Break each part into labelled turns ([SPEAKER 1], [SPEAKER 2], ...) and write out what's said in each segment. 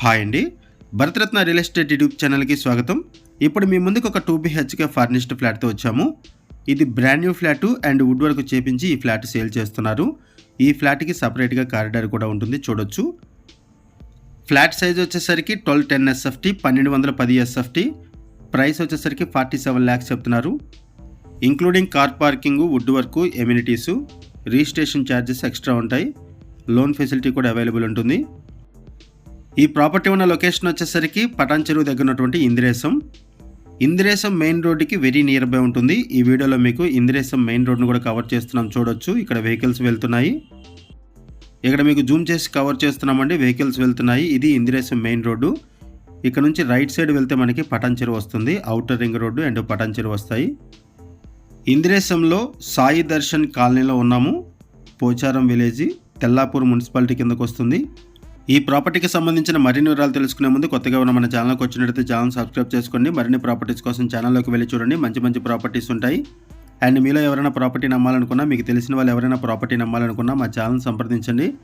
[SPEAKER 1] Hi అండి. Bharat Ratna real estate YouTube ఛానల్కి స్వాగతం. ఇప్పుడు మీ ముందుకు ఒక టూ బిహెచ్కే ఫర్నిష్డ్ ఫ్లాట్తో వచ్చాము. ఇది brand new flat and wood work చేపించి ఈ ఫ్లాట్ సేల్ చేస్తున్నారు. ఈ ఫ్లాట్కి సపరేట్గా కారిడార్ కూడా ఉంటుంది చూడొచ్చు. ఫ్లాట్ సైజ్ వచ్చేసరికి ట్వెల్వ్ టెన్ ఎస్ఎఫ్టీ పన్నెండు వందల పది ఎస్ఎఫ్టీ. ప్రైస్ వచ్చేసరికి ఫార్టీ సెవెన్ ల్యాక్స్ చెప్తున్నారు. Including car parking wood work amenities registration charges extra ఉంటాయి. లోన్ ఫెసిలిటీ కూడా అవైలబుల్ ఉంటుంది. ఈ ప్రాపర్టీ ఉన్న లొకేషన్ వచ్చేసరికి పటాన్ చెరువు దగ్గర ఉన్నటువంటి ఇందిరేశం. ఇందిరేశం మెయిన్ రోడ్డుకి వెరీ నియర్ బై ఉంటుంది. ఈ వీడియోలో మీకు ఇందిరేశం మెయిన్ రోడ్ను కూడా కవర్ చేస్తున్నాం చూడొచ్చు. ఇక్కడ వెహికల్స్ వెళ్తున్నాయి. ఇక్కడ మీకు జూమ్ చేసి కవర్ చేస్తున్నామండి. వెహికల్స్ వెళ్తున్నాయి. ఇది ఇందిరేశం మెయిన్ రోడ్డు. ఇక్కడ నుంచి రైట్ సైడ్ వెళ్తే మనకి పటాన్ చెరువు వస్తుంది. Outer ring road and Patancheru వస్తాయి. ఇందిరేశంలో సాయి దర్శన్ కాలనీలో ఉన్నాము. పోచారం విలేజ్ తెల్లాపూర్ మున్సిపాలిటీ కిందకు వస్తుంది. ఈ ప్రాపర్టీకి సంబంధించిన మరిన్ని వివరాలు తెలుసుకునే ముందు కొత్తగా ఉన్న మన ఛానల్కి వచ్చినట్లయితే ఛానల్ సబ్స్క్రైబ్ చేసుకోండి మరిన్ని ప్రాపర్టీస్ కోసం ఛానల్లోకి వెళ్ళి చూడండి. మంచి మంచి ప్రాపర్టీస్ ఉంటాయి. అండ్ మీలో ఎవరైనా ప్రాపర్టీ నమ్మాలనుకున్నా మీకు తెలిసిన వాళ్ళు ఎవరైనా ప్రాపర్టీ నమ్మాలనుకున్నా మా ఛానల్ సంప్రదించండి.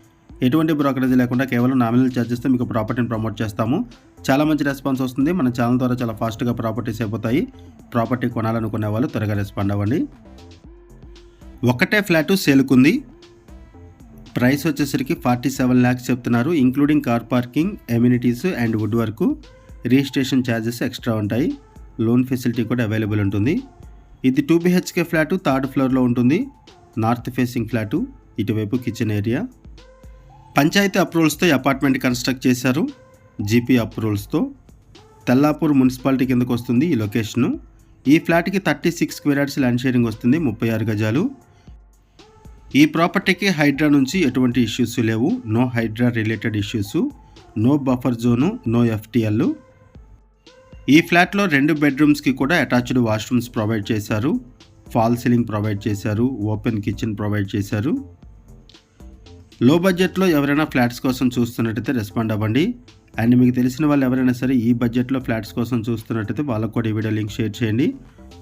[SPEAKER 1] ఎటువంటి బ్రోకరేజ్ లేకుండా కేవలం నామినల్ ఛార్జెస్తో మీకు ప్రాపర్టీని ప్రమోట్ చేస్తాము. చాలా మంచి రెస్పాన్స్ వస్తుంది. మన ఛానల్ ద్వారా చాలా ఫాస్ట్గా ప్రాపర్టీస్ అయిపోతాయి. ప్రాపర్టీ కొనాలనుకునే వాళ్ళు త్వరగా రెస్పాండ్ అవ్వండి. ఒకటే ఫ్లాటు సేలుకుంది. ప్రైస్ వచ్చేసరికి ఫార్టీ సెవెన్ ల్యాక్స్ చెప్తున్నారు including car parking amenities and wood work. Registration charges extra ఉంటాయి. లోన్ ఫెసిలిటీ కూడా అవైలబుల్ ఉంటుంది. ఇది టూ బిహెచ్కే ఫ్లాటు థర్డ్ ఫ్లోర్లో ఉంటుంది. నార్త్ ఫేసింగ్ ఫ్లాటు ఇటువైపు కిచెన్ ఏరియా. పంచాయతీ అప్రూవల్స్తో అపార్ట్మెంట్ కన్స్ట్రక్ట్ చేశారు. జీపీ అప్రూవల్స్తో. తెల్లాపూర్ మున్సిపాలిటీ కిందకు వస్తుంది ఈ లొకేషను. ఈ ఫ్లాట్కి thirty six square land sharing వస్తుంది ముప్పై ఆరు గజాలు. ఈ ప్రాపర్టీకి హైడ్రా నుంచి ఎటువంటి ఇష్యూస్ లేవు. No Hydraa related issues no buffer zone no FTL. ఈ ఫ్లాట్లో రెండు బెడ్రూమ్స్కి కూడా అటాచ్డ్ వాష్రూమ్స్ ప్రొవైడ్ చేశారు. ఫాల్ సీలింగ్ ప్రొవైడ్ చేశారు. ఓపెన్ కిచెన్ ప్రొవైడ్ చేశారు. లో బడ్జెట్లో ఎవరైనా ఫ్లాట్స్ కోసం చూస్తున్నట్టయితే రెస్పాండ్ అవ్వండి. అండ్ మీకు తెలిసిన వాళ్ళు ఎవరైనా సరే ఈ బడ్జెట్లో ఫ్లాట్స్ కోసం చూస్తున్నట్టయితే వాళ్ళకు కూడా ఈ వీడియో లింక్ షేర్ చేయండి.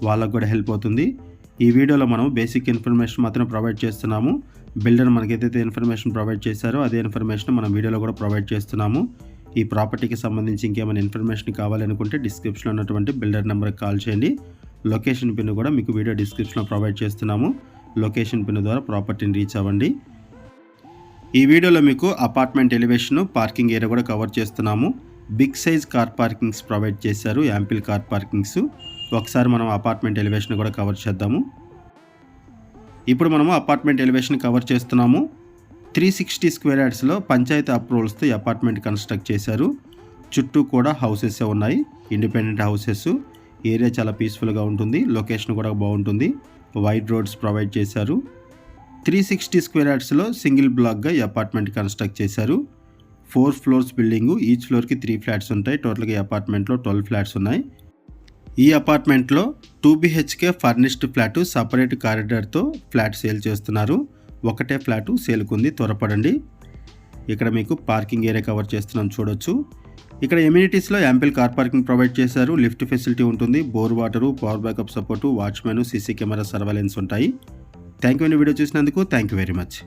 [SPEAKER 1] వాళ్ళకు కూడా హెల్ప్ అవుతుంది. ఈ వీడియోలో మనం బేసిక్ ఇన్ఫర్మేషన్ మాత్రం ప్రొవైడ్ చేస్తున్నాము. బిల్డర్ మనకైతే ఇన్ఫర్మేషన్ ప్రొవైడ్ చేశారో అదే ఇన్ఫర్మేషన్ మనం వీడియోలో కూడా ప్రొవైడ్ చేస్తున్నాము. ఈ ప్రాపర్టీకి సంబంధించి ఇంకేమైనా ఇన్ఫర్మేషన్ కావాలనుకుంటే డిస్క్రిప్షన్లో ఉన్నటువంటి బిల్డర్ నెంబర్కి కాల్ చేయండి. లొకేషన్ పిన్ కూడా మీకు వీడియో డిస్క్రిప్షన్లో ప్రొవైడ్ చేస్తున్నాము. లొకేషన్ పిన్ ద్వారా ప్రాపర్టీని రీచ్ అవ్వండి. ఈ వీడియోలో మీకు అపార్ట్మెంట్ ఎలివేషన్ పార్కింగ్ ఏరియా కూడా కవర్ చేస్తున్నాము. Big size car parkings provide చేశారు. యాంపిల్ కార్ పార్కింగ్స్ ఒకసారి మనం అపార్ట్మెంట్ ఎలివేషన్ కూడా కవర్ చేద్దాము. ఇప్పుడు మనము అపార్ట్మెంట్ ఎలివేషన్ కవర్ చేస్తున్నాము. త్రీ సిక్స్టీ స్క్వేర్ యార్డ్స్లో పంచాయతీ అప్రూవల్స్తో ఈ అపార్ట్మెంట్ కన్స్ట్రక్ట్ చేశారు. చుట్టూ కూడా హౌసెస్ ఉన్నాయి. ఇండిపెండెంట్ హౌసెస్ ఏరియా చాలా పీస్ఫుల్గా ఉంటుంది. లొకేషన్ కూడా బాగుంటుంది. వైడ్ రోడ్స్ ప్రొవైడ్ చేశారు. త్రీ సిక్స్టీ స్క్వేర్ యార్డ్స్లో సింగిల్ బ్లాక్గా ఈ అపార్ట్మెంట్ కన్స్ట్రక్ట్ చేశారు. ఫోర్ ఫ్లోర్స్ బిల్డింగు ఈచ్ ఫ్లోర్కి త్రీ ఫ్లాట్స్ ఉంటాయి. టోటల్గా ఈ అపార్ట్మెంట్లో ట్వెల్వ్ ఫ్లాట్స్ ఉన్నాయి. ఈ అపార్ట్మెంట్లో two BHK furnished flat separate కారిడార్తో flat sale చేస్తున్నారు. ఒకటే ఫ్లాటు సేల్కుంది. త్వరపడండి. ఇక్కడ మీకు పార్కింగ్ ఏరియా కవర్ చేస్తున్నాం చూడొచ్చు. ఇక్కడ ఎమ్యూనిటీస్లో యాంపిల్ కార్ పార్కింగ్ ప్రొవైడ్ చేశారు. లిఫ్ట్ ఫెసిలిటీ ఉంటుంది. Bore water power backup support watchman CC camera surveillance ఉంటాయి. థ్యాంక్ యూ అండి వీడియో చూసినందుకు. Thank you very much.